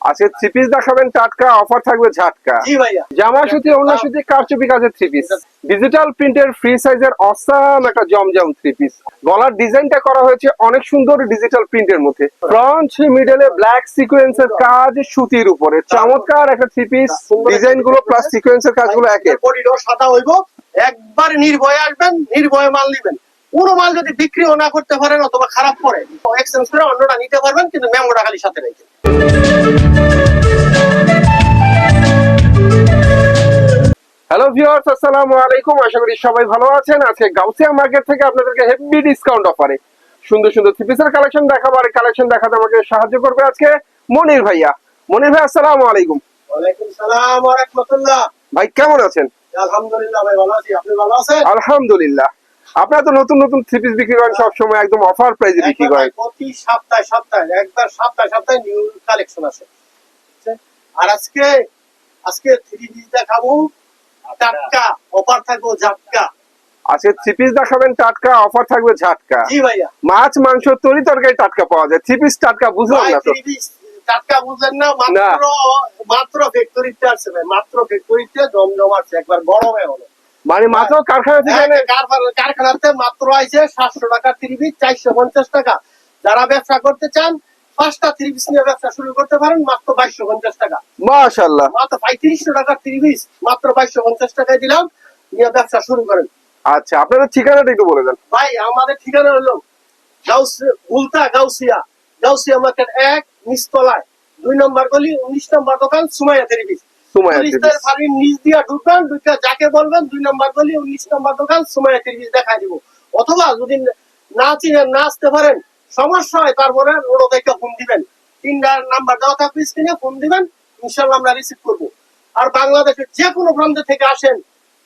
আজকে three piece দেখাবেন টাটকা অফার থাকবে ঝাটকা। জামা সুতি অন্য সুতি কারচুপি কাজের থ্রি পিস ডিজিটাল প্রিন্টের ফ্রি সাইজের অসাম একটা জমজম থ্রি পিস গলার ডিজাইনটা করা হয়েছে অনেক সুন্দর ডিজিটাল প্রিন্টের মধ্যে। ফ্রন্ট মিডলে ব্ল্যাক সিকোয়েন্সের কাজ সুতির উপরে। চমৎকার একটা থ্রি পিস ডিজাইনগুলো প্লাস সিকোয়েন্সের কাজগুলো একে সাদা হইব একবার নির্ভয়ে আসবেন নির্ভয়ে মাল নিবেন। পুরো মাল যদি বিক্রিও না করতে পারেন অথবা খারাপ পড়ে এক্সচেঞ্জ করে অন্যটা নিতে পারবেন কিন্তু মেমোটা খালি সাথে রেখে। হ্যালো ভিউয়ার্স আসসালামু আলাইকুম। আশা করি সবাই ভালো আছেন। আজকে গাউসিয়া মার্কেট থেকে আপনাদেরকে হেভি ডিসকাউন্ট অফারে সুন্দর সুন্দর থ্রি পিসের কালেকশন দেখাবো। আর কালেকশন দেখাতে আমাকে সাহায্য করবে আজকে মনির ভাইয়া। মনির ভাই আসসালামু আলাইকুম। ওয়ালাইকুম সালাম ওয়া রাহমাতুল্লাহ। ভাই কেমন আছেন? আলহামদুলিল্লাহ ভাই ভালো আছি। আপনি ভালো আছেন? আলহামদুলিল্লাহ। আপনারা তো নতুন নতুন থ্রি পিস বিক্রি করেন সবসময় একদম অফার প্রাইসে বিক্রি করেন। প্রতি সপ্তাহে সপ্তাহে একবার সপ্তাহে সপ্তাহে নিউ কালেকশন আসে। আর আজকে আজকে থ্রি পিস দেখাবো টাটকা অফার থাকব ঝাটকা। আজকে থ্রি পিস দেখাবেন টাটকা অফার থাকবে ঝাটকা। জি ভাইয়া। মাছ মাংস তরি তরকারি টাটকা পাওয়া যায়। থ্রি পিস টাটকা বুঝলাম না তো। টাটকা বুঝলেন না মাত্র মাত্র ফ্যাক্টরিতে আছে ভাই মাত্র ফ্যাক্টরিতে জমজম আছে একবার গরমে হলো। মানে মাত্র কারখানা থেকে কারখানা- কারখানাতে মাত্র আইছে সাতশো টাকা থ্রি পিস চারশো পঞ্চাশ টাকা। যারা ব্যবসা করতে চান পাঁচটা থ্রি পিস নিয়ে ব্যবসা শুরু করতে পারেন মাত্র বাইশশো পঞ্চাশ টাকা। মাশাআল্লাহ। মাত্র পঁয়ত্রিশশো টাকা থ্রি পিস মাত্র বাইশশো পঞ্চাশ টাকায় দিলাম নিয়ে ব্যবসা শুরু করেন। আচ্ছা আপনাদের ঠিকানাটা একটু বলে দেন। ভাই আমাদের ঠিকানা হলো উল্টা গাউসিয়া। গাউসিয়া মার্কেট এক নিচতলায়। দুই নম্বর গলি উনিশ নম্বর দোকান সুমাইয়া থ্রি পিস নিচ দিয়া ঢুকবেন ঢুকে যাকে বলবেন দুই নম্বর গলি উনিশ নম্বর দোকান পিস দেখাই দিব। অথবা যদি না চিনেন না আসতে পারেন সমস্যা হয় তারপরে ফোন দিবেন। তিনটা নাম্বার দেওয়া থাকবে স্ক্রিনে ফোন দিবেন ইনশাল্লাহ আমরা রিসিভ করব। আর বাংলাদেশের যে কোনো প্রান্ত থেকে আসেন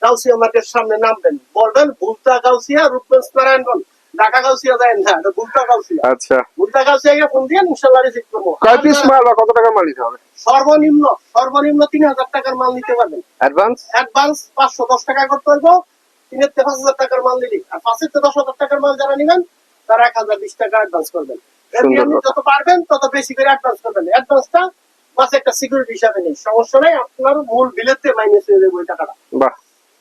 গাউসিয়া মার্কেট সামনে নামবেন। বলবেন ভুলতা গাউসিয়া রূপগঞ্জ নারায়ণগঞ্জ। ঢাকা গাউসিয়া যায় না এটা ভুলতা গাউসিয়া আচ্ছা। ভুলতা গাউসিয়া গিয়ে ফোন দিয়ে ইনশাল্লাহ রিসিভ করব? কয় পিস মাল বা কত টাকা মাল নিতে হবে? সর্বনিম্ন সর্বনিম্ন তিন হাজার টাকার মাল নিতে পারবেন। অ্যাডভান্স অ্যাডভান্স পাঁচশো দশ টাকা করতে হইব তিনের থেকে পাঁচ হাজার টাকার মাল দিলি আর পাঁচের থেকে দশ হাজার টাকার মাল যারা নিবেন তারা এক হাজার বিশ টাকা অ্যাডভান্স করবেন। যত পারবেন তত বেশি করে অ্যাডভান্স করবেন। অ্যাডভান্সটা মাসে একটা সিকিউরিটি হিসাবে নেই। সমস্যা নাই আপনার মূল বিলেতে মাইনাস হয়ে যাবে ওই টাকাটা। বাহ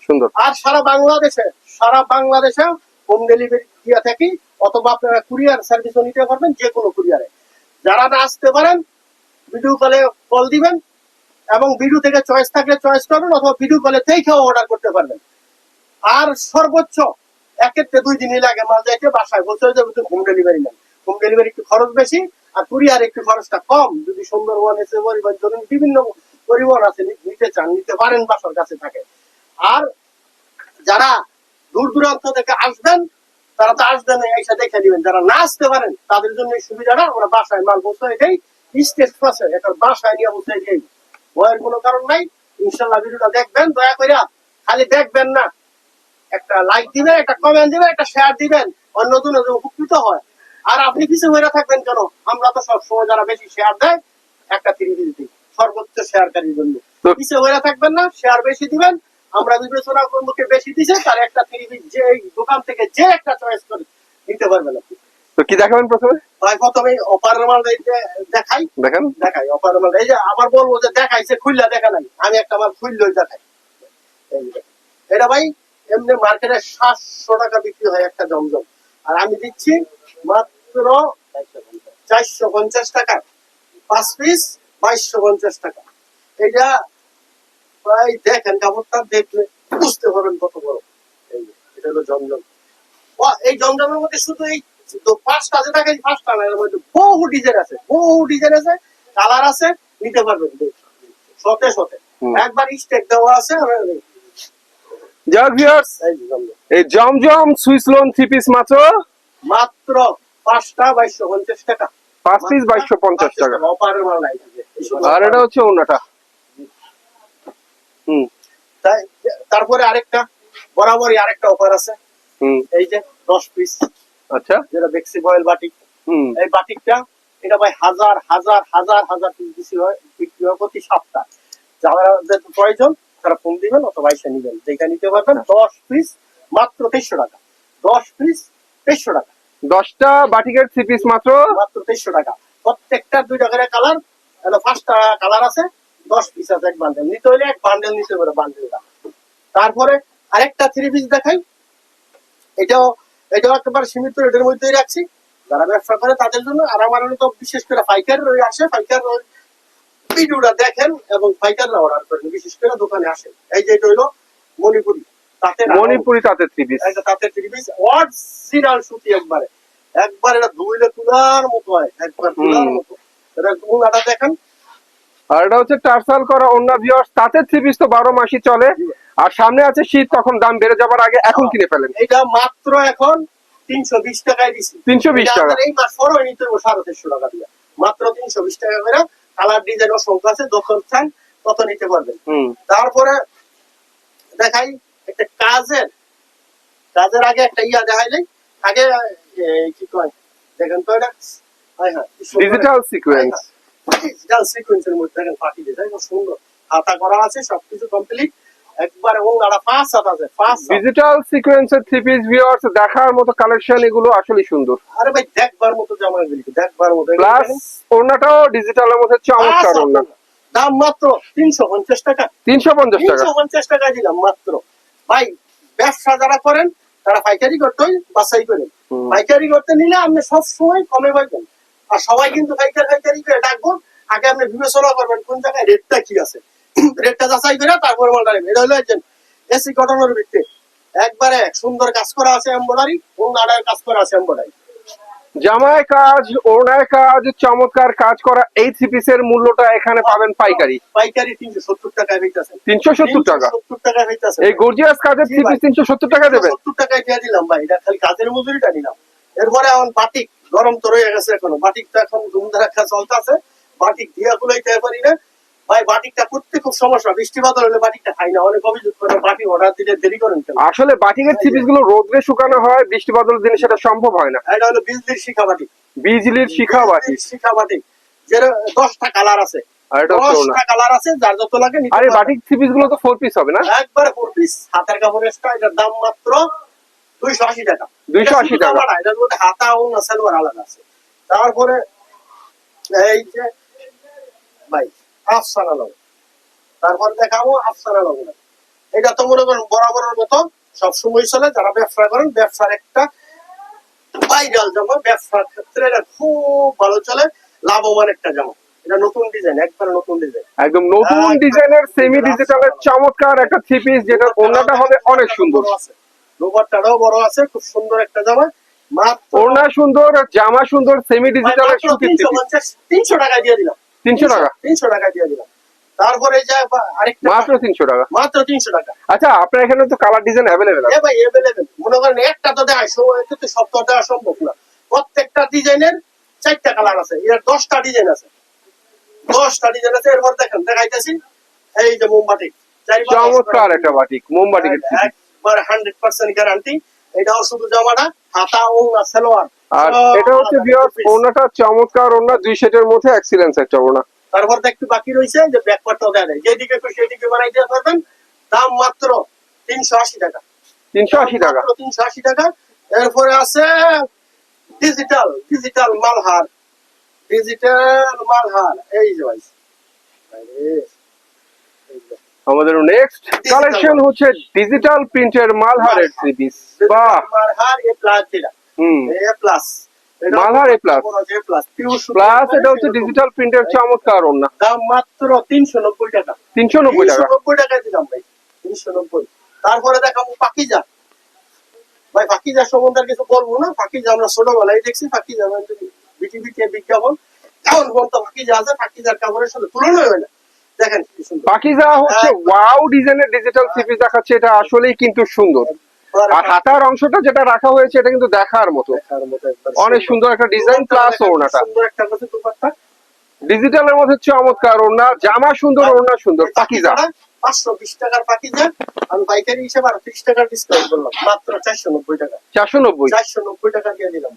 সুন্দর। আর সারা বাংলাদেশে সারা বাংলাদেশে হোম ডেলিভারি দিয়ে থাকি অথবা আপনারা কুরিয়ার সার্ভিসও নিতে পারবেন যে কোনো কুরিয়ারে যারা না আসতে পারেন ভিডিও কলে কল দিবেন এবং ভিডিও থেকে চয়েস থাকলে চয়েস করবেন অথবা ভিডিও কলে দেখেও অর্ডার করতে পারবেন। আর সর্বোচ্চ থেকে দুই দিনই লাগে মাল যাইতে, বাসায় বলতে হবে যে হোম ডেলিভারি নেন হোম ডেলিভারি একটু খরচ বেশি, আর কুরিয়ার একটু খরচটা কম। যদি সুন্দরবন, এসে পরিবহন ধরুন বিভিন্ন পরিবহন আছে নিতে চান, নিতে পারেন, বাসার কাছে থাকে। আর যারা দূর দূরান্ত থেকে আসবেন তারা তো আসবেন এসে দেখে দিবেন যারা না আসতে পারেন তাদের জন্য সুবিধাটা আমরা বাসায় মাল পৌঁছাই দেই স্টেজ পাশে একটা বাসায় নিয়ে পৌঁছাই দেই। ভয়ের কোনো কারণ নাই ইনশাল্লাহ ভিডিওটা দেখবেন দয়া করে খালি দেখবেন না। একটা লাইক দিবেন একটা কমেন্ট দিবেন একটা শেয়ার দিবেন অন্য জন উপকৃত হয়। আর আপনি কিছু হয়ে থাকবেন কেন? আমরা তো সব সময় যারা বেশি শেয়ার দেয় একটা তিরিশ দিই সর্বোচ্চ শেয়ারকারীর জন্য। কিছু হয়ে থাকবেন না শেয়ার বেশি দিবেন আমরা বিবেচনা করব কে বেশি দিছে তার একটা যে দোকান থেকে যে একটা চয়েস করে নিতে পারবেন আপনি তো কি দেখাবেন প্রথমে? তাই প্রথমে অপার দেখাই। দেখেন। দেখাই অপার এই যে আবার বলব যে দেখাইছে খুললা দেখা নাই। আমি একটা মাল খুললেই দেখাই। এটা ভাই এমনি মার্কেটে সাতশো টাকা বিক্রি হয় একটা জমজম। আর আমি দিচ্ছি মাত্র চারশো পঞ্চাশ টাকা। পাঁচ পিস বাইশশো পঞ্চাশ টাকা। এটা দেখেন কাপড়টা দেখলে বুঝতে পারবেন কত বড়। এই এটা হলো জমজম। এই জমজমের মধ্যে শুধু এই তো পাঁচটা থাকে পাঁচটা না এর মধ্যে বহু ডিজাইন আছে বহু ডিজাইন আছে কালার আছে নিতে পারবেন। সতে সতে একবার স্টেক দেওয়া আছে এই- Zamzam. Swiss lawn three piece মাত্র? মাত্র পাঁচটা বাইশশো পঞ্চাশ টাকা। পাঁচ পিস বাইশশো পঞ্চাশ টাকা। আর এটা হচ্ছে অন্যটা তাই- তারপরে আরেকটা বরাবরই আরেকটা অফার আছে। এই যে দশ পিস আচ্ছা। যেটা বেক্সি বয়েল বাটিক এই বাটিকটা এটা ভাই হাজার হাজার হাজার হাজার পিস বিক্রি হয় বিক্রি হয় প্রতি সপ্তাহ। যারা প্রয়োজন তারা ফোন দিবেন অথবা এসে নিবেন। যেটা নিতে পারবেন দশ পিস মাত্র তেইশশো টাকা। দশ পিস তেইশশো টাকা। দশটা বাটিকের থ্রি পিস মাত্র? মাত্র তেইশশো টাকা। প্রত্যেকটা দুই টাকার কালার পাঁচটা কালার আছে। দশ পিস আছে এক বান্ডেল নিতে হলে এক বান্ডেল নিতে পারে বান্ডেলটা তারপরে আরেকটা থ্রি পিস দেখাই। এটাও এটাও একেবারে সীমিত রেটের মধ্যেই রাখছি। যারা ব্যবসা করে তাদের জন্য আর আমার তো বিশেষ করে পাইকার ওই আসে পাইকার ওই ভিডিওটা দেখেন এবং পাইকাররা অর্ডার করেন বিশেষ করে দোকানে আসেন এই যে এটা হইল মণিপুরি তাতে মণিপুরি তাঁতের থ্রি পিস এটা তাতে থ্রি পিস অরিজিনাল সুতি একবারে। একবার এটা ধুইলে তুলার মতো হয় একবার তুলার মতো। এটা উনাটা দেখেন আর এটা হচ্ছে টার্সাল করা অন্য ভিউয়ার্স তাঁতের থ্রি পিস তো বারো মাসই চলে। আর সামনে আছে শীত তখন দাম বেড়ে যাবার আগে এখন কিনে ফেলেন। এটা মাত্র এখন তিনশো বিশ টাকায় দিছি। 320 এটা টাকা। এই মাস পরও নিতে সাড়ে টাকা দিয়ে। মাত্র তিনশো বিশ টাকা করে কালার ডিজাইন আছে চান তত নিতে পারবেন। তারপরে দেখাই একটা কাজের কাজের আগে একটা ইয়া দেখাইলে আগে কি কয়? দেখেন তো এটা। হ্যাঁ হ্যাঁ ডিজিটাল সিকোয়েন্স ডিজিটাল সিকোয়েন্সের মধ্যে দেখেন সুন্দর। হাতা করা আছে সবকিছু কমপ্লিট একবারে ওঙ্গাটা পাঁচ হাত আছে পাঁচ ডিজিটাল সিকোয়েন্সের থ্রি পিস ভিউয়ার্স দেখার মতো কালেকশন এগুলো আসলে সুন্দর। আরে ভাই দেখবার মতো জামা এগুলি দেখবার মতো। প্লাস ওড়নাটাও ডিজিটালের মধ্যে চমৎকার ওড়না। দাম মাত্র তিনশো পঞ্চাশ টাকা। তিনশো পঞ্চাশ টাকা। তিনশো পঞ্চাশ টাকা দিলাম মাত্র। ভাই ব্যবসা যারা করেন তারা পাইকারি করতেই বাছাই করেন পাইকারি করতে নিলে আপনি সবসময় কমে পাইবেন। আর সবাই কিন্তু পাইকারি পাইকারি করে ডাকবো আগে আপনি বিবেচনা করবেন কোন জায়গায় রেটটা কি আছে। রেটটা যাচাই করে তারপরে মালটা নেবেন। এটা হলো একজন এসি কটনের ভিত্তি। একবারে সুন্দর কাজ করা আছে এম্বয়ডারি অন্য আড়াই কাজ করা আছে এম্বয়ডারি জামায় কাজ ওড়নায় কাজ চমৎকার কাজ করা এই থ্রি পিসের মূল্যটা এখানে পাবেন পাইকারি। পাইকারি তিনশো সত্তর টাকায় বেচতেছেন তিনশো সত্তর টাকা? সত্তর টাকায় বেচতেছেন এই গর্জিয়াস কাজের থ্রি পিস তিনশো সত্তর টাকা দেবেন? সত্তর টাকায় দিয়ে দিলাম ভাই এটা খালি কাজের মজুরিটা নিলাম। এরপরে এখন বাটিক গরম তো রয়ে গেছে এখনও। বাটিকটা এখন ধুমধারাক্ষা চলতেছে। বাটিক দিয়া গুলাইতে পারি না। ভাই বাটিকটা করতে খুব সমস্যা। বৃষ্টি বাদল হলে বাটিকটা খাই না। অনেক অভিযোগ করে বাটিক অর্ডার দিলে দেরি করেন আসলে বাটিকের থ্রি গুলো রোদ্রে শুকানো হয় বৃষ্টি বাদল দিনে সেটা সম্ভব হয় না। এটা হলো বিজলির শিখা বিজলির শিখা বাটি শিখা যেটা দশটা কালার আছে। দশটা কালার যার যত লাগে আরে। বাটিক থ্রি পিসগুলো তো ফোর পিস হবে না? একবারে ফোর পিস হাতের কাপড় এক্সট্রা এটার দাম মাত্র দুইশো আশি টাকা। 280 এটা শুধু টাকা। এটার মধ্যে হাতা ও সালোয়ার আলাদা আছে। তারপরে এই যে ভাই আফসানা তারপর দেখাবো আফসানা এটা তো মনে করেন বরাবরের মতো সবসময় চলে যারা ব্যবসা করেন ব্যবসার একটা ভাইরাল জামা ব্যবসার ক্ষেত্রে এটা খুব ভালো চলে লাভবান একটা জামা। এটা নতুন ডিজাইন একবারে নতুন ডিজাইন। একদম নতুন ডিজাইনের সেমি ডিজিটালের চমৎকার একটা থ্রি পিস যেটা ওড়নাটা হবে অনেক সুন্দর। রোবটটাও বড় আছে খুব সুন্দর একটা জামা। মাত্র সুন্দর জামা সুন্দর সেমি থ্রি তিনশো টাকায় দিয়ে দিলাম। তিনশো টাকা? তিনশো টাকায় দিয়ে দিলাম। তারপরে যা আরেকটা মাত্র তিনশো টাকা? মাত্র তিনশো টাকা। আচ্ছা আপনার এখানে তো কালার ডিজাইন অ্যাভেলেবেল এ ভাই এভেলেবেল মনে করেন একটা তো দেয় সময় তো সব তো দেওয়া সম্ভব না। প্রত্যেকটা ডিজাইনের চারটা কালার আছে। এর ডিজাইন আছে। দশটা ডিজাইন আছে। এরপর দেখেন দেখাইতেছি। এই যে মোমবাতি। চমৎকার একটা বাটিক মোমবাটিকের পিস একবার হান্ড্রেড পার্সেন্ট গ্যারান্টি এটাও শুধু জামাটা হাতা ও সালোয়ার আর এটা হচ্ছে বিয়ার piece। চমৎকার ওড়না দুই সেটের মধ্যে এক্সিলেন্স একটা ওড়না। তারপর তো একটু বাকি রয়েছে যে ব্যাকপারটাও দেয় দেয় যেদিকে খুশি সেদিকে বানাই দিতে পারবেন। দাম মাত্র তিনশো আশি টাকা। তিনশো আশি টাকা। তিনশো আশি টাকা। এরপরে আছে digital digital Malhar. Digital Malhar. এই যে ভাই। এই যে। আমাদের নেক্সট কালেকশন হচ্ছে ডিজিটাল প্রিন্টের মালহারের থ্রি পিস বাহ। মালহার এ প্লাস যেটা হুম এ প্লাস মালহার এ প্লাস প্লাস এটা হচ্ছে ডিজিটাল প্রিন্টের চমৎকার দাম মাত্র তিনশো নব্বই টাকা। তিনশো নব্বই তিনশো টাকা? নব্বই টাকায় দিলাম ভাই তিনশো নব্বই তারপরে দেখাবো পাকিজা। ভাই সম্বন্ধে আর কিছু বলব না। পাকিজা আমরা ছোটবেলায় দেখছি পাকিজা বিটিভিতে বিজ্ঞাপন। এখন বলতো পাকিজা আছে পাকিজার কাপড়ের সাথে তুলনা হয় না। দেখেন কি সুন্দর। হচ্ছে ওয়াও ডিজাইনের ডিজিটাল দেখাচ্ছে এটা আসলেই কিন্তু সুন্দর। আর হাতার অংশটা যেটা রাখা হয়েছে এটা কিন্তু দেখার মতো। অনেক সুন্দর। একটা ডিজাইন প্লাস ওড়নাটা। ডিজিটালের মধ্যে চমৎকার ওড়না জামা সুন্দর ওড়না সুন্দর পাকিজা। পাঁচশো বিশ টাকার পাকিজা। আমি পাইকারি হিসেবে আর ত্রিশ টাকার ডিসকাউন্ট করলাম মাত্র চারশো নব্বই টাকা। চারশো নব্বই? চারশো নব্বই টাকা দিয়ে দিলাম।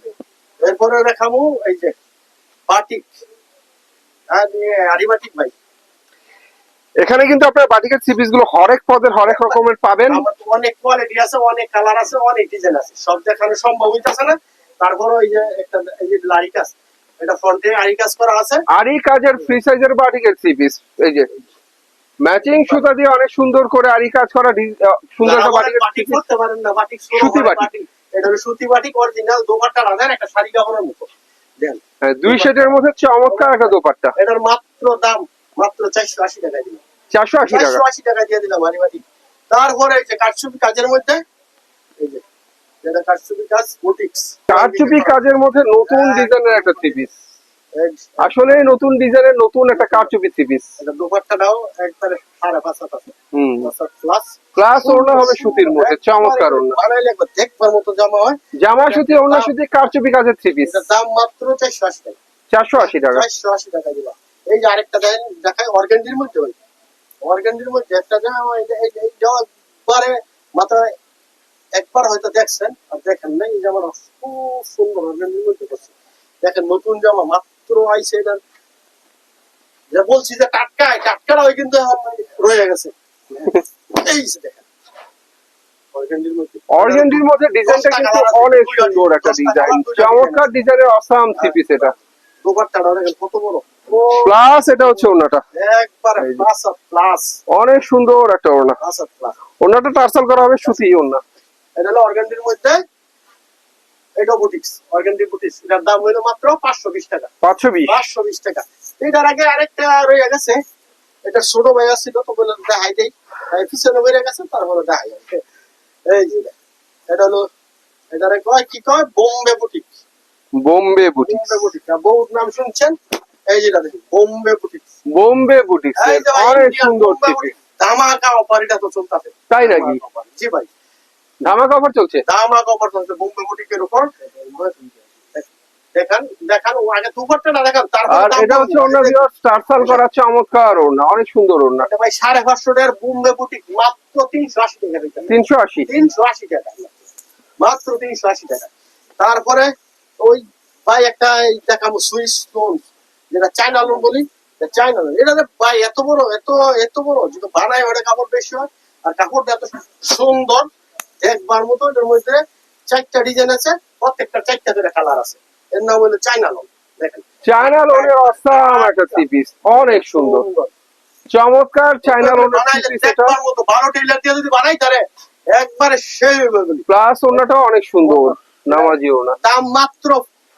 এরপরে এই যে বাটিক। আর আরিবাটিক ভাই। এখানে কিন্তু আপনার বাটিকের থ্রি পিসগুলো হরেক পদের হরেক রকমের পাবেন। অনেক কোয়ালিটি আছে অনেক কালার আছে অনেক ডিজাইন আছে। সব দেখানো সম্ভব হইতেছে না। তারপরে এই যে একটা এই যে লারিকাস এটা ফ্রন্টে আড়ি কাজ করা আছে। আর কাজের ফ্রি সাইজের বাটিকের থ্রি পিস এই যে ম্যাচিং সুতা দিয়ে অনেক সুন্দর করে আরি কাজ করা সুন্দর একটা বাটিকের বাটিক করতে পারেন না বাটিক সুতি বাটিক। এটা হলো সুতি বাটিক অরিজিনাল দোপাট্টা রাখেন একটা শাড়ি কাপড়ের মতো। দেন। হ্যাঁ, দুই সেটের মধ্যে চমৎকার একটা দোপাট্টা। এটার মাত্র দাম মাত্র চারশো আশি টাকা দিলাম। চারশো আশি টাকা? আশি টাকা দিয়ে দিলাম আরিবাটি তারপরে এই যে কাজের মধ্যে এই যে যেটা কারচুপি কাজ বুটিক্স কারচুপি কাজের মধ্যে নতুন হ্যাঁ। ডিজাইনের একটা থ্রি পিস আসলে নতুন ডিজাইনের নতুন একটা কারচুপি থ্রি পিস দোপাট্টাটাও একবারে সাড়ে পাঁচ হাত হুম। পাঁচ ক্লাস ওড়না হবে সুতির মধ্যে চমৎকার ওড়না। বানাইলে দেখবার মতো জামা হয়। জামা সুতি ওড়না সুতি কারচুপি কাজের থ্রি পিস দাম মাত্র চারশো আশি টাকা। চারশো আশি টাকা। চারশো আশি টাকা দিলাম। এই যে আরেকটা দেখেন দেখায় অর্গেন্ডির মধ্যে ওই। অর্গেন্ডির মধ্যে একটা জামা জামা একবারে মাথায় একবার হয়তো দেখছেন আর দেখেন না এই জামাটা খুব সুন্দর অর্গেন্ডির মধ্যে করছে দেখেন নতুন জামা মাত্র আইছে এটা যে বলছি যে টাটকা টাটকাটা ওই কিন্তু রয়ে গেছে। এই দেখেন। অর্গেন্ডির মধ্যে অর্গেন্ডির মধ্যে ডিজাইনটা কিন্তু অনেক সুন্দর একটা ডিজাইন চমৎকার ডিজাইনের অসাম থ্রি পিস এটা। দোপাট্টাটা দেখেন কত বড়। প্লাস এটা হচ্ছে প্লাস অনেক সুন্দর একটা প্লাস ওড়নাটা টার্সাল করা হবে সুতি ওড়না। এটা হলো অর্গানডির মধ্যে এটা বুটিক্স অর্গানডি বুটিক্স। এটার দাম হইল মাত্র পাঁচশো বিশ টাকা। পাঁচশো বিশ। পাঁচশো বিশ টাকা। এটার আগে আরেকটা রয়ে গেছে। এটা ছোট ভাই আসছিল তো বলে দেখাই দেই। পিছনে বেড়ে গেছে তারপরে দেখাই। এই যে এটা হলো এটারে কয় কি কয়? Bombay boutique Bombay boutique Bombay boutique বহুত নাম শুনছেন? এই যেটা দেখুন বোম্বে অনেক সুন্দর ধামাকা অফার এটা তো চলতেছে। তাই নাকি? জি ভাই। ধামাকা অফার চলছে? ধামাকা অফার চলছে বোম্বে বুটিকের উপর। দেখান দেখান। আগে দুপারটা না দেখান তারপর এটা হচ্ছে অন্য ভিউয়ার টার্সাল করা চমৎকার ওড়না অনেক সুন্দর ওড়না। ভাই সাড়ে পাঁচশো টাকার বোম্বে বুটিক মাত্র টাকা দিতে তিনশো আশি? তিনশো আশি টাকা। মাত্র তিনশো আশি টাকা। তারপরে ওই ভাই একটা দেখাবো সুইস স্টোন যেটা চায়না লোন বলি চায়না লোন এটা ভাই এত বড় এত এত বড় যেটা বানায় ওটা কাপড় বেশি হয় আর কাপড়টা এত সুন্দর দেখবার মতো এটার মধ্যে চারটা ডিজাইন আছে প্রত্যেকটা চারটা করে কালার আছে। এর নাম হলো চায়না লোন দেখেন। চায়না লোনের অসাম একটা থ্রি পিস অনেক সুন্দর। চমৎকার চায়না লোনের থ্রি পিস এটা। দেখবার মতো বারো টেলার দিয়ে যদি বানাই তারে একবারে সেই প্লাস ওড়নাটাও অনেক সুন্দর নামাজি ওড়না দাম মাত্র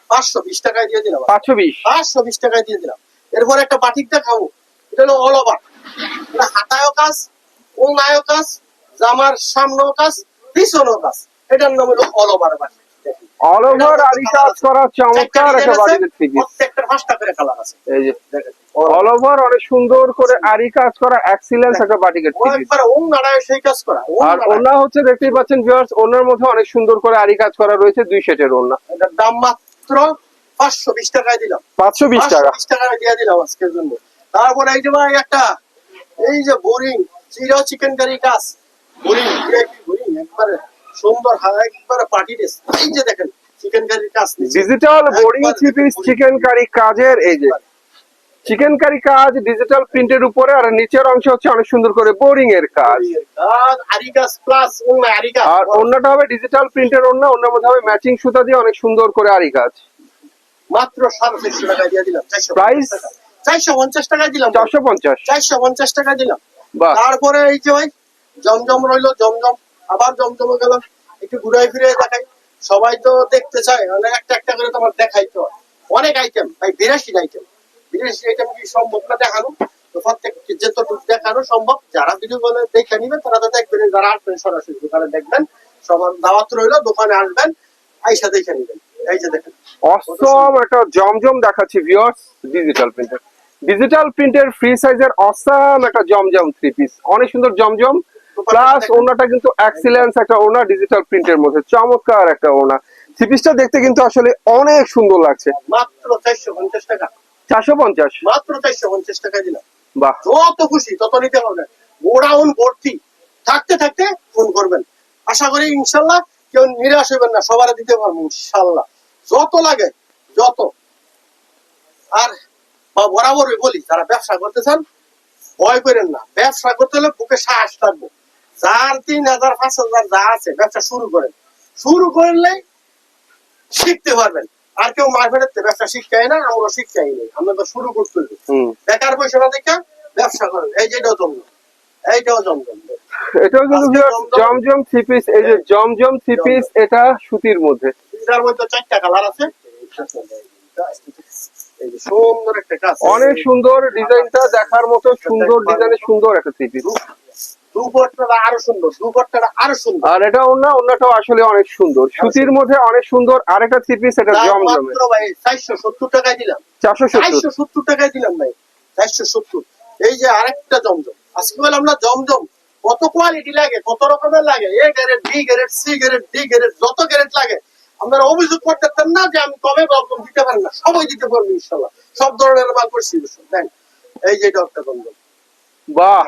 পাঁচশো বিশ টাকায় দিয়ে দিলাম। পাঁচশো বিশ? পাঁচশো বিশ টাকায় দিয়ে দিলাম। এরপর একটা বাটিকটা খাব। এটা হলো অল ওভার এটা হাতায়ও কাজ জামার সামনেও কাজ পিছনেও কাজ। এটার নাম হলো অল ওভার বাটি দেখেন। অল ওভার আরি করা চমৎকার একটা design আছে, বাড়িতে থ্রি পিস প্রত্যেকটা পাঁচটা করে কালার আছে। এই যে অল ওভার অনেক সুন্দর করে আরি কাজ করা এক্সিলেন্স একটা একবার ওম নাড়ায় সেই কাজ করা আর ওনা হচ্ছে দেখতেই পাচ্ছেন ভিউয়ার্স ওনার মধ্যে অনেক সুন্দর করে আরি কাজ করা রয়েছে দুই সেটের ওনা দাম মাত্র পাঁচশো বিশ টাকায় দিলাম। পাঁচশো বিশ টাকা? বিশ টাকা দিয়ে দিলাম আজকের জন্য। তারপর এই যে ভাই একটা এই যে বোরিং চিরা চিকেন কারি কাজ বোরিং? বোরিং একবারে সুন্দর একবারে পার্টি ড্রেস এই যে দেখেন চিকেন কারি কাজ ডিজিটাল বোরিং একবার থ্রি পিস চিকেন কারি কাজের এই যে। চিকেন কারি কাজ ডিজিটাল প্রিন্টের উপরে আর নিচের অংশ হচ্ছে অনেক সুন্দর করে বোরিং এর কাজ। আর অন্যটা হবে ডিজিটাল প্রিন্টের অন্য অন্যের মধ্যে হবে ম্যাচিং সুতা দিয়ে অনেক সুন্দর করে আরি কাজ। মাত্র সাড়ে চারশো টাকা দিয়ে দিলাম Price? চারশো পঞ্চাশ টাকা দিলাম। চারশো পঞ্চাশ? চারশো পঞ্চাশ টাকা দিলাম। তারপরে এই যে ভাই জমজম রইল জমজম। আবার জমজমে গেলাম একটু ঘুরাই ফিরে দেখাই। সবাই তো দেখতে চায় মানে একটা একটা করে তোমার দেখাই তো হয়। অনেক আইটেম ভাই বিরাশি আইটেম আইটেম কি সম্ভব না দেখানো? তো প্রত্যেক যতটুকু দেখানো সম্ভব যারা ভিডিও দেখে নিবেন তারা তো দেখবেন যারা আসবেন সরাসরি দোকানে দেখবেন সবার দাওয়াত রইল দোকানে আসবেন আইসা দেখে নিবেন এই যে দেখেন। অসম একটা জমজম দেখাচ্ছি ভিউয়ার্স ডিজিটাল প্রিন্টের ডিজিটাল প্রিন্টের ফ্রি সাইজের অসাম একটা জমজম থ্রি পিস অনেক সুন্দর জমজম প্লাস ওনাটা কিন্তু এক্সিলেন্স একটা ওনা ডিজিটাল প্রিন্টের মধ্যে। চমৎকার একটা ওনা। থ্রি পিসটা দেখতে কিন্তু আসলে অনেক সুন্দর লাগছে। মাত্র চারশো পঞ্চাশ টাকা। চারশো পঞ্চাশ। মাত্র চারশো পঞ্চাশ টাকা দিলাম। বাহ। যত খুশি তত নিতে গোডাউন ভর্তি। থাকতে থাকতে ফোন করবেন। আশা করি ইনশাল্লাহ কেউ নিরাশ হইবেন না সবার দিতে পারব ইনশাল্লাহ। যত লাগে যত। আর বরাবরই বলি যারা ব্যবসা করতে চান ভয় করেন না। ব্যবসা করতে হলে বুকে সাহস থাকব। যার তিন হাজার পাঁচ হাজার যা আছে ব্যবসা শুরু করেন। শুরু করলে শিখতে পারবেন। আর কেউ মার্কেটের ব্যবসা শিক্ষাই না আমরা শিক্ষাই নেই। আমরা তো শুরু করতে বেকার পয়সা দেখে ব্যবসা করেন এই যেটাও জমজম। এইটাও জমজম। এটাও কিন্তু জমজম- জমজম থ্রি পিস। এই যে জমজম থ্রি পিস এটা সুতির মধ্যে। এটার মধ্যে চারটা কালার আছে। সুন্দর একটা অনেক সুন্দর ডিজাইনটা দেখার মতো সুন্দর ডিজাইনের সুন্দর একটা থ্রি পিস। দুপটটা আরও সুন্দর দুপটটা আরও সুন্দর। আর এটা ওনা ওনাটাও আসলে অনেক সুন্দর। সুতির মধ্যে অনেক সুন্দর আরেকটা থ্রি পিস এটা দাম ভাই চারশো সত্তর টাকায় দিলাম। চারশো সত্তর। চারশো সত্তর টাকায় দিলাম ভাই চারশো সত্তর। এই যে আরেকটা জমজম। আজকে বললাম না জমজম। কত কোয়ালিটি লাগে কত রকমের লাগে। এ গ্যারেট বি গ্যারেট সি গ্যারেট ডি গ্যারেট যত গ্যারেট লাগে। আপনারা অভিযোগ করতেন না যে আমি কমে জমজম দিতে পারি না। সবাই দিতে পারব ইনশাল্লাহ সব ধরনের মাল করছি দেন এই যে এটা একটা জমজম। বাহ!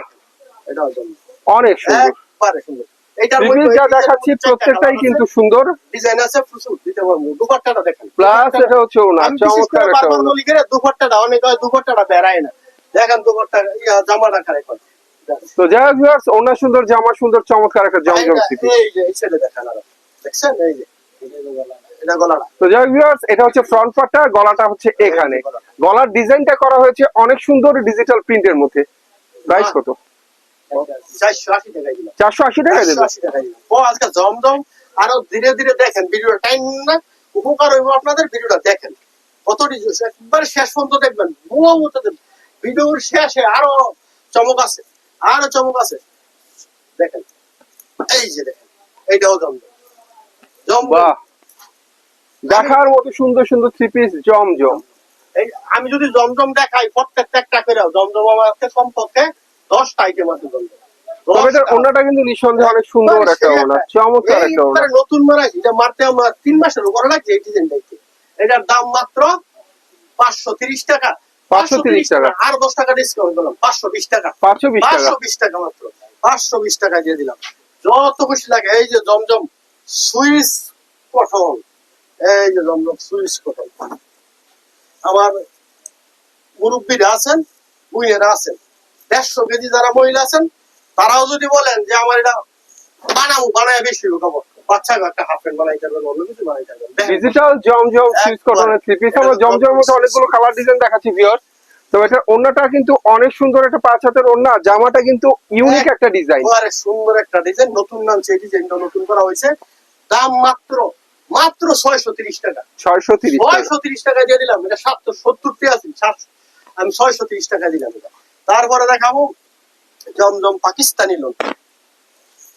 এটা জমজম। অনেক সুন্দর। একবারে সুন্দর। এইটার থ্রি পিস যা দেখাচ্ছি প্রত্যেকটাই কিন্তু সুন্দর। ডিজাইন আছে প্রচুর দিতে পারব। দুপাট্টাটা দেখেন। প্লাস এটা হচ্ছে ওনা চমৎকার একটা ওনা দুপাট্টাটা অনেক হয় দুপাট্টাটা বেড়ায় না। দেখেন দুপাট্টা জামাটা খারাপ তো যাই হোক viewers, ওনা সুন্দর জামা সুন্দর চমৎকার একটা জমজম এইটা- থ্রি এই যে এই সাইডে দেখেন দেখছেন? এই যে এটা তো যাই হোক এটা হচ্ছে ফ্রন্ট পার্টটা গলাটা হচ্ছে এখানে। গলার ডিজাইনটা করা হয়েছে অনেক সুন্দর ডিজিটাল প্রিন্টের মধ্যে। প্রাইস কত? চারশো আশি টাকা দিলাম। চারশো আশি টাকা ও আজকে জমজম। আরও ধীরে ধীরে দেখেন ভিডিওটা টাইম না উপকার হইব আপনাদের ভিডিওটা দেখেন। কত ডিজাইন একবার শেষ পর্যন্ত দেখবেন ভিডিওর শেষে আরও চমক আছে আরও চমক আছে। দেখেন এই যে দেখেন এইটাও জমজম। জমজম। দেখার মতো সুন্দর সুন্দর থ্রি পিস জমজম। এই আমি যদি জমজম দেখাই প্রত্যেকটা একটা করে জমজম আমার কমপক্ষে দশটা আইটেম আছে জমজম তবে এটার ওনাটা কিন্তু নিঃসন্দেহে অনেক সুন্দর একটা ওনা চমৎকার একটা ওনা নতুন এটা মারতে আমার তিন মাসের উপরে লাগছে এই ডিজাইনটাইতে এটার দাম মাত্র পাঁচশো তিরিশ টাকা। 530 টাকা। আর দশ টাকা ডিসকাউন্ট করলাম পাঁচশো বিশ টাকা। পাঁচশো বিশ টাকা। পাঁচশো বিশ টাকা মাত্র। পাঁচশো বিশ টাকা দিয়ে দিলাম। যত খুশি লাগে এই যে জমজম সুইস কটন। এই যে জমজম সুইস কটন। আমার মুরব্বীরা আছেন বুইয়েরা আছেন। দেড়শো কেজি যারা মহিলা আছেন তারাও যদি বলেন যে আমার এটা বানাবো বানায় বেশি খাব বাচ্চা একটা হাফ প্যান্ট বানাই যাবেন অন্য কিছু বানাই যাবেন ডিজিটাল জমজম সুইচ কটনের থ্রি পিস আমরা জমজমের মধ্যে অনেকগুলো কালার ডিজাইন দেখাচ্ছি ভিউয়ার তো এটার ওন্নাটা কিন্তু অনেক সুন্দর একটা পাঁচ হাতের ওন্না জামাটা কিন্তু ইউনিক একটা ডিজাইন সুন্দর একটা ডিজাইন নতুন নাম সেই ডিজাইনটা নতুন করা হয়েছে। দাম মাত্র মাত্র ছয়শো তিরিশ টাকা। ছয়শো তিরিশ ছয়শো তিরিশ টাকা দিয়ে দিলাম এটা সাতশো সত্তরটি আছে সাতশো আমি ছয়শো তিরিশ টাকা দিলাম এটা। তারপরে দেখাবো জমজম পাকিস্তানি লোক।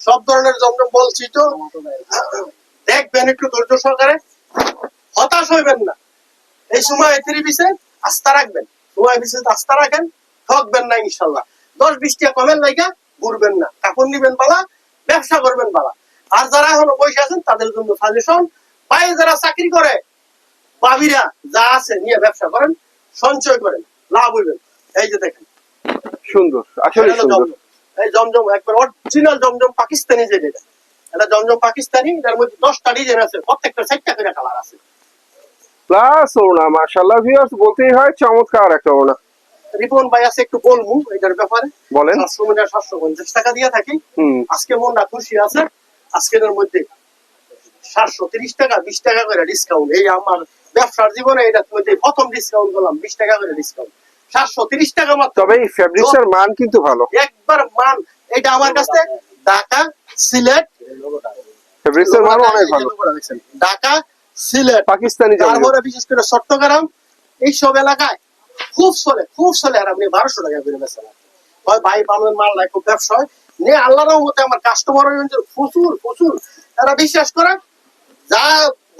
সব ধরনের জমজম বলছি তো। দেখবেন একটু ধৈর্য সহকারে। হতাশ হইবেন না। এই সময় থ্রি পিসে আস্থা রাখবেন। সময় পিসে আস্থা রাখেন, ঠকবেন না ইনশাল্লাহ। দশ বিশ টাকা কমের লাইগা ঘুরবেন না। কাপড় নিবেন বালা, ব্যবসা করবেন বালা। আর যারা এখনও বসে আছেন, তাদের জন্য সাজেশন বাইরে যারা চাকরি করে, বাবিরা যা আছে নিয়ে ব্যবসা করেন, সঞ্চয় করেন, লাভ হইবেন। এই যে দেখেন। সুন্দর আসলে সুন্দর। জমজম। এই জমজম একবার অরিজিনাল জমজম পাকিস্তানি যে এটা। জমজম পাকিস্তানি এটার মধ্যে দশটা ডিজাইন আছে প্রত্যেকটা চারটা করে কালার আছে। প্লাস ওনা মাশাআল্লাহ ভিউয়ার্স বলতেই হয় চমৎকার একটা ওনা রিপন ভাই আছে একটু বলব এটার ব্যাপারে। বলেন। মিটার সাতশো পঞ্চাশ টাকা দিয়ে থাকি। আজকে মনটা খুশি আছে। আজকের মধ্যে সাতশো তিরিশ টাকা বিশ টাকা করে ডিসকাউন্ট এই আমার ব্যবসার জীবনে এটার মধ্যে প্রথম ডিসকাউন্ট করলাম বিশ টাকা করে ডিসকাউন্ট সাতশো তিরিশ টাকা মাত্র। তবে এই ফেব্রিক্স এর মান কিন্তু ভালো। একবার মান এটা আমার কাছে ঢাকা সিলেট। ফেব্রিক্স এর মান অনেক ভালো। ঢাকা সিলেট। পাকিস্তানি তারপরে বিশেষ করে চট্টগ্রাম এইসব এলাকায় খুব চলে খুব চলে আর আপনি বারোশো টাকা করে হয়। ভাই মাল নাই খুব ব্যবসা হয়। আমার কাস্টমার প্রচুর প্রচুর। তারা বিশ্বাস করে যা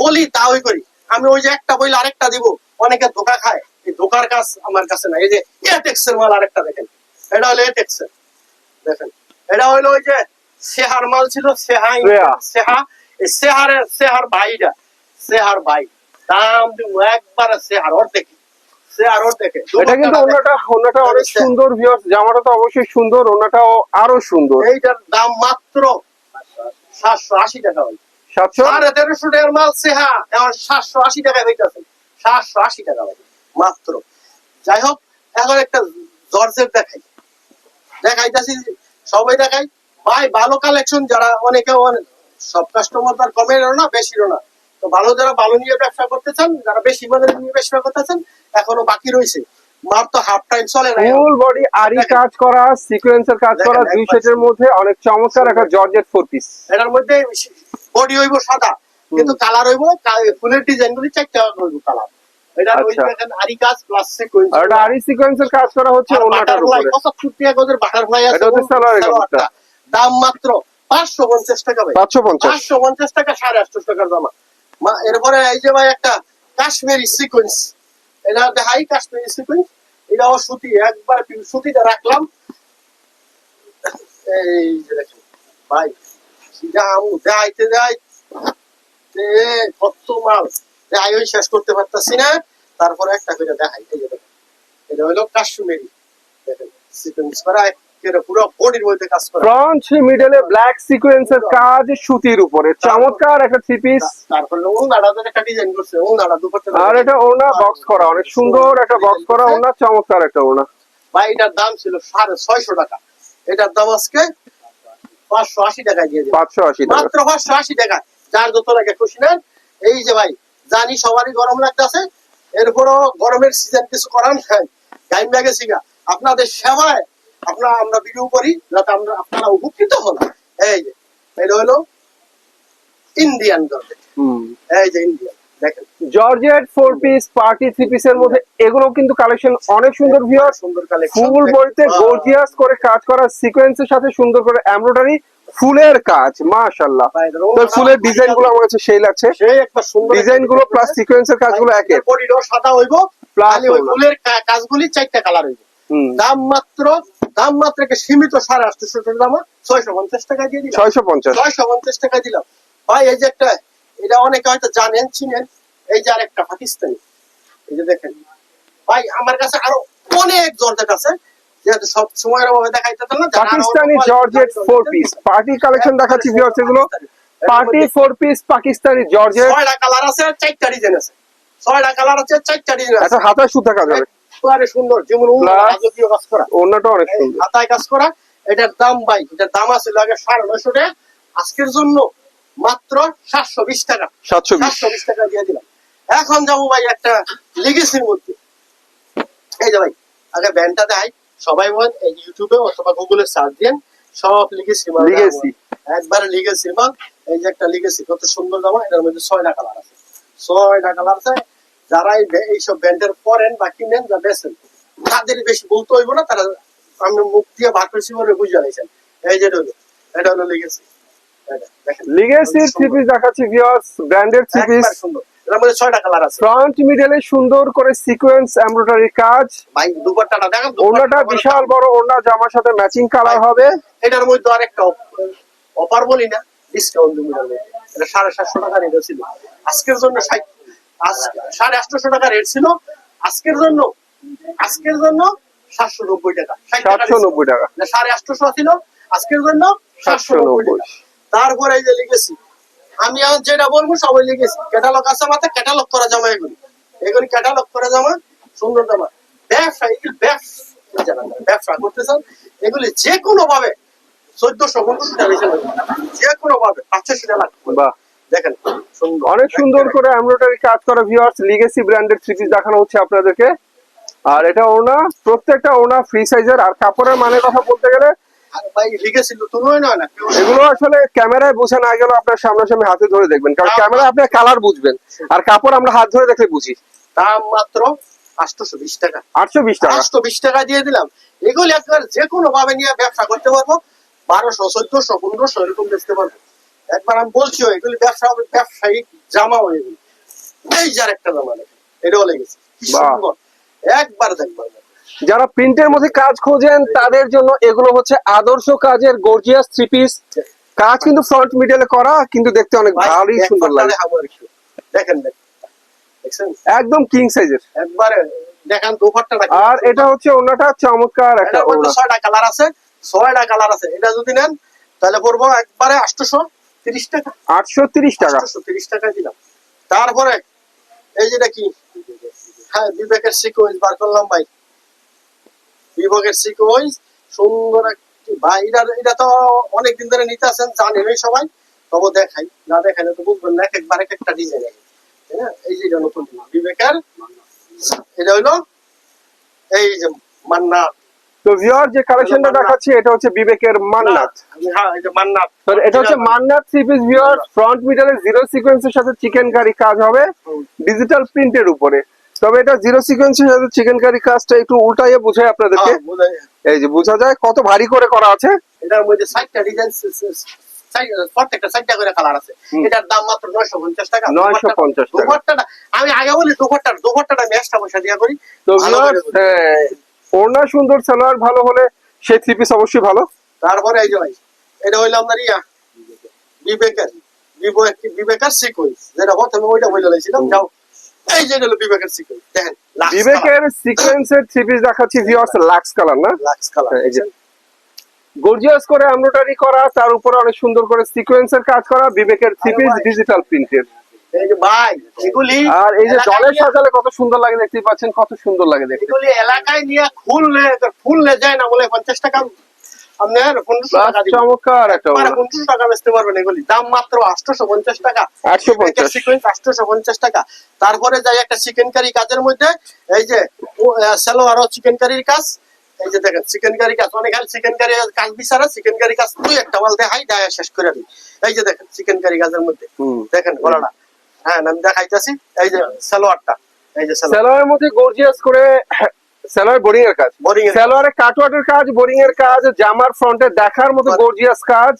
বলি তা ওই করি। আমি ওই যে একটা বইলে আরেকটা দিব অনেকে ধোকা খায়। ধোকার কাজ আমার কাছে না এই যে এটেক্স এর মাল আরেকটা দেখেন। এটা হলো এটেক্সের দেখেন এটা হলো ওই যে সেহার মাল ছিল সেহা সেহা। সেহা এই সেহারের সেহার ভাইটা। সেহার ভাই। দাম একবারে সেহার অর্ধেক। সেহার অর্ধেক। এটা কিন্তু ওনাটা ওনাটা অনেক সুন্দর ভিউয়ার্স জামাটা তো অবশ্যই সুন্দর ওনাটাও আরও সুন্দর। এইটার দাম মাত্র সাতশো আশি টাকা হয় সাতশো? সাড়ে তেরোশো টাকার মাল সেহা এখন সাতশো আশি টাকায় হইতেছে। সাতশো আশি টাকা মাত্র। যাই হোক এখন একটা জর্জের দেখাই। দেখাইতেছি সবাই দেখাই। ভাই ভালো কালেকশন যারা অনেকে সব কাস্টমার তার কমেরও না বেশিরও না। তো ভালো যারা ভালো নিয়ে ব্যবসা করতে চান যারা বেশি মানের নিয়ে ব্যবসা করতে চান এখনও বাকি রয়েছে তো হাফ টাইম চলে না। ফুল বডি আরি কাজ করা সিকোয়েন্সের কাজ করা দুই সেটের মধ্যে অনেক চমৎকার একটা জর্জেট ফোর পিস এটার মধ্যে বডি হইব সাদা কিন্তু কালার হইব ফুলের ডিজাইন গুলি চারটা হইব কালার এটা আচ্ছা। দেখেন আরি কাজ প্লাস সিকোয়েন্স আর এটা আরি সিকোয়েন্সের কাজ করা হচ্ছে ওনাটার উপরে। পঁচাত্তর টাকা গজের বাটারফ্লাই আছে এটা হচ্ছে এবং কাপড়টা। দাম মাত্র পাঁচশো পঞ্চাশ টাকা ভাই। পাঁচশো পঞ্চাশ। পাঁচশো পঞ্চাশ টাকা সাড়ে আটশো টাকার দামা। মা এরপরে এই যে ভাই একটা কাশ্মীরি সিকোয়েন্স এটা দেখাই কাশ্মীরি সিকোয়েন্স এটাও সুতি একবার সুতিটা রাখলাম। এই যে দেখেন ভাই আমু দেখাইতে যাই। কত মাল। দেখাই শেষ করতে পারতাছি না তারপরে একটা করে দেখাই এই দেখেন। এটা হলো কাশ্মীরি। দেখেন সিকোয়েন্স করা পুরো বডির মধ্যে কাজ করা। ফ্রন্ট মিডলে ব্ল্যাক সিকোয়েন্সের কাজ সুতির উপরে। চমৎকার একটা থ্রি পিস তারপরে উনারা একটা ডিজাইন করছে উনারা দুপাট্টা আর এটা ওনা বক্স করা অনেক সুন্দর একটা বক্স করা ওনা চমৎকার একটা ওনা ভাই এটার দাম ছিল সাড়ে ছয়শো টাকা। এটার দাম আজকে পাঁচশো আশি টাকা দিয়ে পাঁচশো আশি মাত্র পাঁচশো আশি টাকা। যার যত লাগে খুশি নেন। এই যে ভাই জানি সবারই গরম লাগতেছে। এরপরও গরমের সিজন কিছু করার নাই। টাইম লাগে সিগা আপনাদের সেবায় আপনার আমরা ভিডিও করি যাতে আমরা আপনারা উপকৃত হন। এই যে এটা হলো ইন্ডিয়ান গভর্নমেন্ট এই যে Indian georgette four piece party three পিসের মধ্যে এগুলো কিন্তু কালেকশন অনেক সুন্দর ভিউয়ার্স সুন্দর কালেকশন ফুল বইতে গর্জিয়াস করে কাজ করা সিকোয়েন্সের সাথে সুন্দর করে এমব্রয়ডারি ফুলের কাজ মাশাআল্লাহ। তো ফুলের ডিজাইনগুলো আমার কাছে সেই লাগছে। সেই একটা সুন্দর ডিজাইনগুলো প্লাস সিকোয়েন্সের কাজগুলো একে বডিটাও সাদা হইব ওগুলো। ফুলের কাজগুলি চারটা কালার হইব। দাম মাত্র দাম মাত্র সীমিত সাড়ে আটশো টাকা দাম ছয়শো পঞ্চাশ টাকা দিয়ে দিলাম। ছয়শো পঞ্চাশ। ছয়শো পঞ্চাশ টাকা দিলাম। ভাই এই যে একটা এটা অনেকে হয়তো জানেন চিনেন। এই যে আরেকটা পাকিস্তানি। এই যে দেখেন। ভাই আমার কাছে আরও অনেক জর্জেট আছে যেহেতু সব সময়ের অভাবে দেখাইতে না, Pakistani georgette four piece party collection দেখাচ্ছি ভিউয়ার্স এগুলো। Party four piece Pakistani georgette. ছয়টা কালার আছে চারটা ডিজাইন আছে। ছয়টা কালার আছে চারটা ডিজাইন আছে। একটা হাতায় সুতা কাজ হবে। সুন্দর যেমন রাজকীয় কাজ করা। ওনাটা অনেক সুন্দর। হাতায় কাজ করা। এটার দাম ভাই এটার দাম আছে আগে সাড়ে নয়শো টাকা। আজকের জন্য মাত্র সাতশো বিশ টাকা। সাতশো সাতশো বিশ টাকা দিয়ে দিলাম। এখন যাব ভাই একটা লিগেসির মধ্যে। এই যে ভাই আগে ব্যান্ডটা দেখাই। সবাই এই ইউটিউবে অথবা গুগলে সার্চ দিন সব লিগেসি Legacy। একবারে লিগেসি মাল। এই যে একটা লিগেসি কত সুন্দর জামা এটার মধ্যে ছয়টা কালার আছে। ছয়টা কালার আছে। যারা এই বে- এইসব ব্যান্ডের পরেন বা কিনেন বা বেছেন তাদের বেশি বলতে হইব না তারা আমি মুখ দিয়ে বার করছি বলে বুঝে এই যে এটা হলো এটা হলো লিগেসি লিগেসির থ্রি পিস দেখাচ্ছি ভিউয়ার্স ব্র্যান্ডেড থ্রি পিস একবার সুন্দর। এটার মধ্যে ছয়টা কালার আছে। ফ্রন্ট মিডলে সুন্দর করে সিকোয়েন্স এমব্রয়ডারি কাজ। ভাই দুপাট্টাটা দেখেন ওনাটা বিশাল বড় ওনা জামার সাথে ম্যাচিং কালার হবে। এটার মধ্যে আরেকটা অফার বলি না ডিসকাউন্ট দিব এটার মধ্যে। এটা সাড়ে সাতশো টাকা রেট ছিল। আজকের জন্য সাড়ে আটশো টাকা রেট ছিল। আজকের জন্য আজকের জন্য সাতশো নব্বই টাকা। সাতশো নব্বই টাকা। সাড়ে আটশো ছিল। আজকের জন্য সাতশো নব্বই। তারপরে এই যে লিখেছি আমি আর যেটা বলব সবাই লিখেছি। ক্যাটালগ আছে মাথা ক্যাটালগ করা জামা এগুলি এগুলি ক্যাটালগ করা জামা সুন্দর জামা। ব্যবসা এগুলি ব্যবসা ব্যবসা করতেছেন এগুলি যে কোনো ভাবে চোদ্দশো পনেরোশো টাকা যে কোনো ভাবে পাঁচশো টাকা লাগবে। বাহ। দেখেন অনেক সুন্দর করে এমব্রয়ডারি কাজ করা ভিউয়ার্স লিগেসি ব্র্যান্ডের থ্রি পিস দেখানো হচ্ছে আপনাদেরকে। আর এটা ওনা প্রত্যেকটা ওনা ফ্রি সাইজের আর কাপড়ের মানে কথা বলতে গেলে এগুলো আসলে ক্যামেরায় বোঝা না গেলেও আপনার সামনাসামনি হাতে ধরে দেখবেন কারণ ক্যামেরায় আপনি কালার বুঝবেন আর কাপড় আমরা হাত ধরে দেখলে বুঝি। দাম মাত্র আটশোশো বিশ টাকা। আটশো বিশ টাকা? পাঁচশো বিশ টাকা দিয়ে দিলাম। এগুলি একবার যে কোনো ভাবে নিয়ে ব্যবসা করতে পারব। বারোশো চোদ্দশো পনেরোশো এরকম বেচতে পারব। একবার আমি বলছি এগুলি ব্যবসা ব্যবসায়িক জামা হয়ে গেল। এই যার একটা জামা। সুন্দর। একবার দেখবার। যারা প্রিন্টের মধ্যে কাজ খোঁজেন তাদের জন্য এগুলো হচ্ছে আদর্শ কাজের গর্জিয়াস থ্রি পিস কাজ কিন্তু ফ্রন্ট মিডলে করা কিন্তু দেখতে অনেক ভালোই সুন্দর লাগে। দেখেন একদম কিং সাইজের একবারে দেখান আর এটা হচ্ছে ওনাটা চমৎকার একটা ওনা ছয়টা কালার আছে ছয়টা কালার আছে। এটা যদি নেন তাহলে পড়ব একবারে আটশোশো তিরিশ টাকা। আটশো তিরিশ টাকা। আটশো তিরিশ টাকা দিলাম। তারপরে এই যেটা কি হ্যাঁ বিবেকের সিকোয়েন্স বার করলাম ভাই। বিবেকের সিকোয়েন্স সুন্দর একটি ভাই। এটা এটা তো অনেকদিন ধরে নিতে আছেন জানেনই সবাই। তবে দেখাই না দেখাইলে তো বুঝবেন না এক একবার এক একটা ডিজাইন না এই যে এটা নতুন বিবেকার এটা হইল এই যে মান্না তো ভিউয়ার যে কালেকশনটা। দেখাচ্ছি এটা হচ্ছে বিবেকের মান্নাত। হ্যাঁ এই যে মান্নাত এটা হচ্ছে Mannat three piece viewer front মিডলে zero সিকোয়েন্সের সাথে চিকেন কারি কাজ হবে। ডিজিটাল প্রিন্টের উপরে। তবে এটা জিরো সিকোয়েন্সের সাথে চিকেন কারি কাজটা একটু উল্টাইয়ে বুঝাই আপনাদেরকে। হ্যাঁ। এই যে বোঝা যায় কত ভারী করে করা আছে? এটার মধ্যে ষাটটা ডিজাইন প্রত্যেকটা ষাটটা করে কালার আছে। এটার দাম মাত্র নয়শো পঞ্চাশ টাকা। 950 টাকা। আমি আগে বলি দুঘরটার দুঘরটাটা আমি এক্সট্রা পয়সা দিয়া করি। তো ভালো ভিউয়ার করে করি। ওড়না সুন্দর সালোয়ার ভালো হলে সেই থ্রি পিস অবশ্যই ভালো। তারপরে এই যে ভাই এটা হইল আপনার ইয়া বিবেকের বিবেকের সিকুয়েন্স যেটা প্রথমে ওইটা বলে লাইছিলাম যাও। এই যে হলো বিবেকের সিকুয়েন্স দেখেন বিবেকের সিকোয়েন্সের থ্রি পিস দেখাচ্ছি ভিউয়ার্স লাক্স কালার না? লাক্স কালার এই যে। গর্জিয়াস করে এমব্রয়ডারি করা তার উপরে অনেক সুন্দর করে সিকোয়েন্সের কাজ করা বিবেকের থ্রি পিস ডিজিটাল প্রিন্টের আর এই যে জলের সাজালে কত সুন্দর লাগে দেখতেই পাচ্ছেন কত সুন্দর লাগে দেখতে। এগুলি এলাকায় নিয়ে খুললে ফুললে যায় না বলে পঞ্চাশ টাকা আপনার পনেরোশো টাকা চমৎকার একটা মানে পঞ্চাশ টাকা বেচতে পারবেন এগুলি। দাম মাত্র আটশোশো পঞ্চাশ টাকা। 850 সিকোয়েন্স আটশোশো পঞ্চাশ টাকা। তারপরে যাই একটা চিকেন কারি কাজের মধ্যে এই যে সেলো আরও চিকেন কারির কাজ। এই যে দেখেন চিকেন কারি কাজ অনেক চিকেন কারি কাজ বিচারা চিকেন কারি কাজ তুই একটা মাল দেখাই দেয় শেষ করে দিই এই যে দেখেন চিকেন কারি কাজের মধ্যে। দেখেন গলাটা। হ্যাঁ আমি দেখাইতেছি। এই যে সালোয়ারটা এই যে সালোয়ার সেলোয়ারের মধ্যে গর্জিয়াস করে সেলোয়ার বোরিং এর কাজ। সেলোয়ারে কাটওয়ার্টের কাজ। বোরিং এর কাজ জামার ফ্রন্টে দেখার মতো গর্জিয়াস কাজ।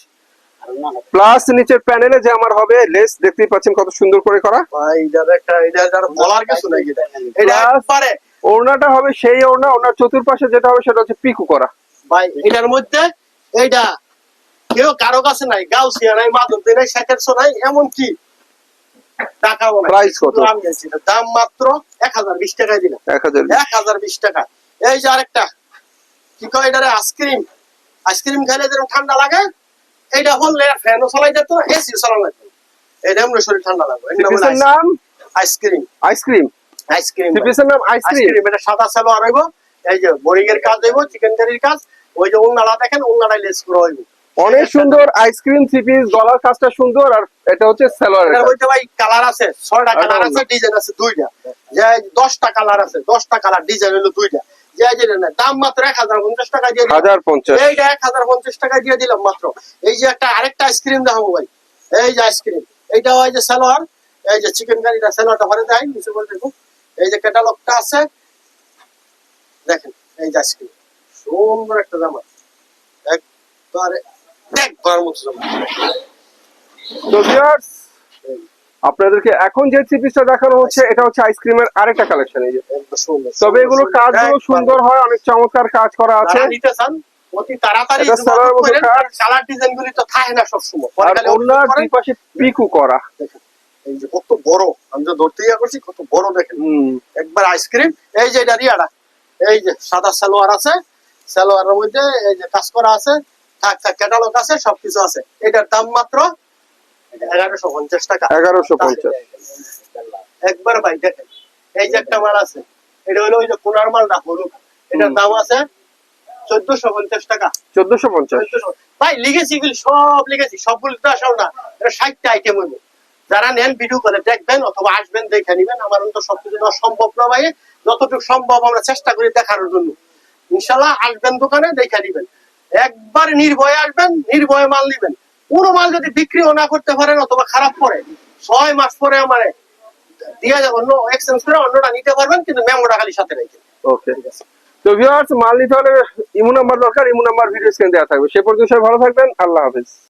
প্লাস নিচের প্যানেলে জামার হবে লেস দেখতেই পাচ্ছেন কত সুন্দর করে করা। ওড়নাটা সেই ওড়না ওড়নার চতুর্পাশে যেটা হবে সেটা হচ্ছে পিকু করা। ভাই এটার মধ্যে এইটা কেউ কারও কাছে নাই গাউসিয়া নাই মাদুর নাই নাই এমন কি টাকাও নাই কত? শুধু আমি জানছি না। দাম মাত্র এক হাজার বিশ টাকায় দিলাম। এক হাজার এক হাজার বিশ টাকা। এই যে আরেকটা কি কয় এটারে? আইসক্রিম। আইসক্রিম খাইলে যেরকম ঠান্ডা লাগে এইটা হলে ফ্যানও চালাই যেত এসি চালানো লাগবে এটা এমনি শরীর ঠান্ডা লাগবে। নাম? Ice cream. Ice cream? Ice cream. পিসের নাম আইসক্রিম? এটা সাদা সালোয়ার হইব। এই যে বোরিং এর কাজ হইব চিকেন কারির কাজ। ওই যে উন্নালা দেখেন উন্নালাই লেস করে হইব। অনেক সুন্দর আইসক্রিম থ্রি পিস গলার কাজটা সুন্দর আর এটা হচ্ছে এটার কাজ। মধ্যে ভাই কালার আছে ছয়টা আচ্ছা, কালার আছে ডিজাইন আছে দুইটা। যে দশটা কালার আছে দশটা কালার ডিজাইন হলো দুইটা। যে না, দাম মাত্র টাকা দিয়ে এইটা টাকা দিয়ে দিলাম মাত্র। এই যে একটা আরেকটা আইসক্রিম দেখাবো ভাই। এই যে আইসক্রিম এইটা হয় যে সালোয়ার এই যে চিকেন কারিটা সালোয়ারটা ভরে দেয় নিচে বলে এই যে ক্যাটালগটা আছে দেখেন এই যে আইসক্রিম সুন্দর একটা জামা। একবারে তো ভিউয়ার্স আপনাদেরকে এখন যে থ্রি পিসটা দেখানো হচ্ছে এটা হচ্ছে আইসক্রিমের আরেকটা কালেকশন এই যে তবে এগুলো কাজগুলো সুন্দর হয় অনেক চমৎকার কাজ করা আছে। যারা নিতে চান অতি তাড়াতাড়ি এটা সালোয়ারের মধ্যে কাজ। কালার ডিজাইন গুলি তো থাকে না সবসময় পরে আর খালি ওনার order দুই পাশে পিকু করা। এই যে কত বড় আমি তো ধরতে ইয়া করছি কত বড় দেখেন। একবার আইসক্রিম এই যে এটা রিয়াটা এই যে সাদা সালোয়ার আছে সালোয়ারের মধ্যে এই যে কাজ করা আছে থাক থাক ক্যাটালগ আছে সবকিছু আছে। এটার দাম মাত্র এগারোশো পঞ্চাশ টাকা। এগারোশো পঞ্চাশ। একবার ভাই দেখেন এই যে একটা মাল আছে এটা হলো ওই যে কোনার মালটা হলুদ। এটার দাম আছে চোদ্দশো পঞ্চাশ টাকা। চোদ্দশো পঞ্চাশ। ভাই লিখেছি সব লিখেছি সবগুলো তো না এটা ষাটটা আইটেম হইব। যারা নেন ভিডিও করে দেখবেন অথবা আসবেন দেখে নিবেন আমার তো সবকিছু দেওয়া সম্ভব না ভাই। যতটুকু সম্ভব আমরা চেষ্টা করি দেখানোর জন্য। ইনশাল্লাহ আসবেন দোকানে দেখে নিবেন। একবার নির্ভয়ে আসবেন, নির্ভয়ে মাল নিবেন। পুরো মাল যদি বিক্রিও না করতে পারেন অথবা খারাপ পরে ছয় মাস পরে আমার দিয়ে অন্য এক্সচেঞ্জ করে অন্যটা নিতে পারবেন, কিন্তু মেমোটা খালি সাথে রেখে। ওকে তো ভিউয়ার্স মাল নিতে হলে ইমো নাম্বার দরকার, ইমো নাম্বার ভিডিও স্ক্রিন দেওয়া থাকবে। সে পর্যন্ত সবাই ভালো থাকবেন, আল্লাহ হাফিজ।